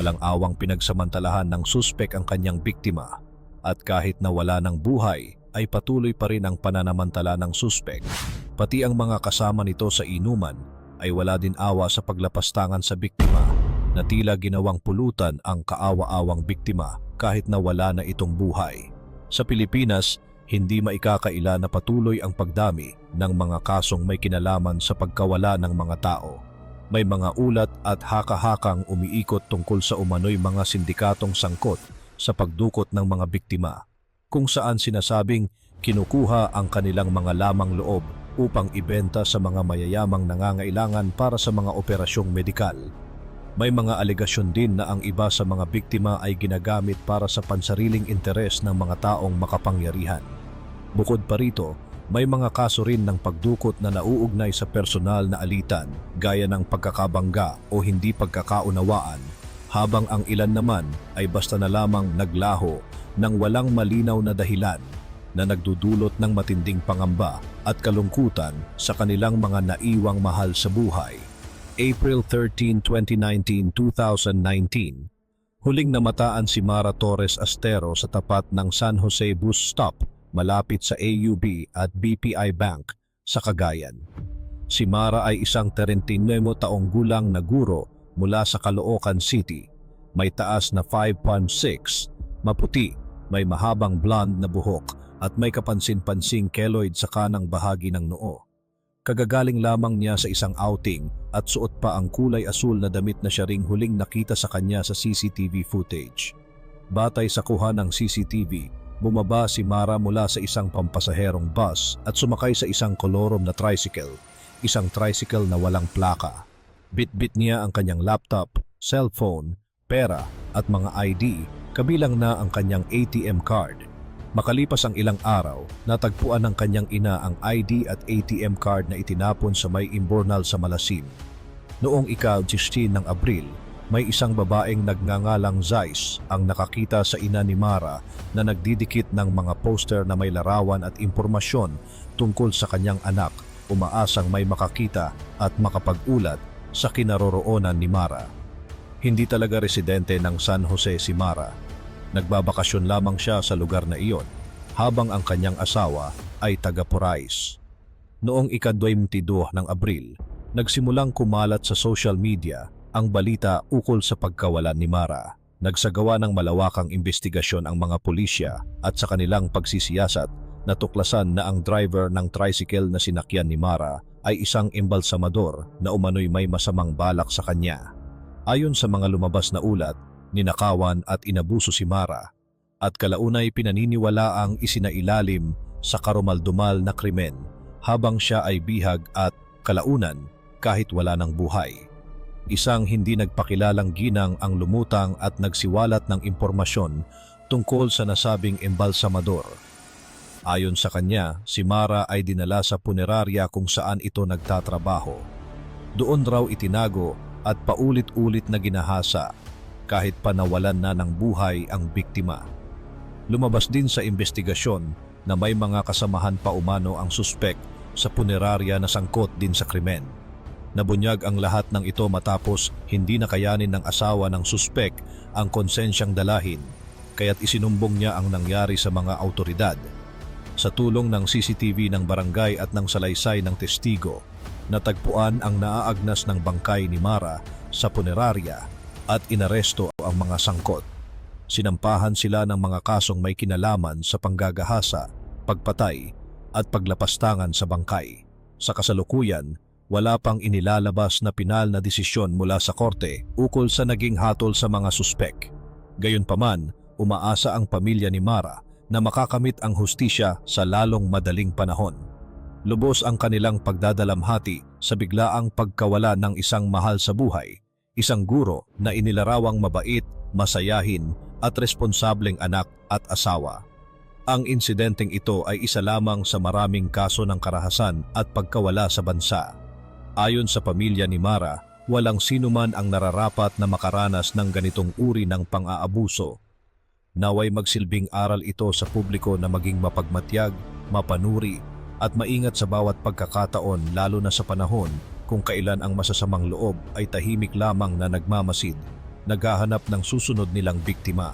Walang awang pinagsamantalahan ng suspek ang kanyang biktima at kahit na wala ng buhay ay patuloy pa rin ang pananamantala ng suspek. Pati ang mga kasama nito sa inuman ay wala din awa sa paglapastangan sa biktima na tila ginawang pulutan ang kaawa-awang biktima kahit na wala na itong buhay. Sa Pilipinas, hindi maikakaila na patuloy ang pagdami ng mga kasong may kinalaman sa pagkawala ng mga tao. May mga ulat at haka-hakang umiikot tungkol sa umano'y mga sindikatong sangkot sa pagdukot ng mga biktima, kung saan sinasabing kinukuha ang kanilang mga lamang loob upang ibenta sa mga mayayamang nangangailangan para sa mga operasyong medikal. May mga alegasyon din na ang iba sa mga biktima ay ginagamit para sa pansariling interes ng mga taong makapangyarihan. Bukod pa rito, may mga kaso rin ng pagdukot na nauugnay sa personal na alitan gaya ng pagkakabangga o hindi pagkakaunawaan habang ang ilan naman ay basta na lamang naglaho ng walang malinaw na dahilan na nagdudulot ng matinding pangamba at kalungkutan sa kanilang mga naiwang mahal sa buhay. April 13, 2019, 2019 Huling namataan si Mara Torres Astero sa tapat ng San Jose Bus Stop malapit sa AUB at BPI Bank sa Cagayan. Si Mara ay isang 39 taong gulang na guro mula sa Caloocan City. May taas na 5.6, maputi, may mahabang blonde na buhok at may kapansin-pansing keloid sa kanang bahagi ng noo. Kagagaling lamang niya sa isang outing at suot pa ang kulay asul na damit na siya ring huling nakita sa kanya sa CCTV footage. Batay sa kuha ng CCTV, bumaba si Mara mula sa isang pampasaherong bus at sumakay sa isang kolorom na tricycle, isang tricycle na walang plaka. Bit-bit niya ang kanyang laptop, cellphone, pera at mga ID, kabilang na ang kanyang ATM card. Makalipas ang ilang araw, natagpuan ng kanyang ina ang ID at ATM card na itinapon sa may imbornal sa Malasim. Noong ika-16 ng Abril, may isang babaeng nagngangalang Zeiss ang nakakita sa ina ni Mara na nagdidikit ng mga poster na may larawan at impormasyon tungkol sa kanyang anak, umaasang may makakita at makapag-ulat sa kinaroroonan ni Mara. Hindi talaga residente ng San Jose si Mara. Nagbabakasyon lamang siya sa lugar na iyon habang ang kanyang asawa ay taga Porais. Noong ika-22 ng Abril, nagsimulang kumalat sa social media ang balita ukol sa pagkawalan ni Mara. Nagsagawa ng malawakang investigasyon ang mga pulisya at sa kanilang pagsisiyasat, natuklasan na ang driver ng tricycle na sinakyan ni Mara ay isang embalsamador na umano'y may masamang balak sa kanya. Ayon sa mga lumabas na ulat, ninakawan at inabuso si Mara at kalaunay pinaniniwala ang isinailalim sa karumaldumal na krimen habang siya ay bihag at kalaunan kahit wala ng buhay. Isang hindi nagpakilalang ginang ang lumutang at nagsiwalat ng impormasyon tungkol sa nasabing embalsamador. Ayon sa kanya, si Mara ay dinala sa punerarya kung saan ito nagtatrabaho. Doon raw itinago at paulit-ulit na ginahasa kahit pa nawalan na ng buhay ang biktima. Lumabas din sa investigasyon na may mga kasamahan pa umano ang suspek sa punerarya na sangkot din sa krimen. Nabunyag ang lahat ng ito matapos hindi nakayanin ng asawa ng suspek ang konsensyang dalahin kaya't isinumbong niya ang nangyari sa mga autoridad. Sa tulong ng CCTV ng barangay at ng salaysay ng testigo, natagpuan ang naaagnas ng bangkay ni Mara sa punerarya at inaresto ang mga sangkot. Sinampahan sila ng mga kasong may kinalaman sa panggagahasa, pagpatay at paglapastangan sa bangkay. Sa kasalukuyan, wala pang inilalabas na pinal na desisyon mula sa korte ukol sa naging hatol sa mga suspek. Gayunpaman, umaasa ang pamilya ni Mara na makakamit ang hustisya sa lalong madaling panahon. Lubos ang kanilang pagdadalamhati sa biglaang pagkawala ng isang mahal sa buhay, isang guro na inilarawang mabait, masayahin at responsableng anak at asawa. Ang insidenteng ito ay isa lamang sa maraming kaso ng karahasan at pagkawala sa bansa. Ayon sa pamilya ni Mara, walang sinuman ang nararapat na makaranas ng ganitong uri ng pang-aabuso. Naway magsilbing aral ito sa publiko na maging mapagmatyag, mapanuri, at maingat sa bawat pagkakataon lalo na sa panahon kung kailan ang masasamang loob ay tahimik lamang na nagmamasid naghahanap ng susunod nilang biktima.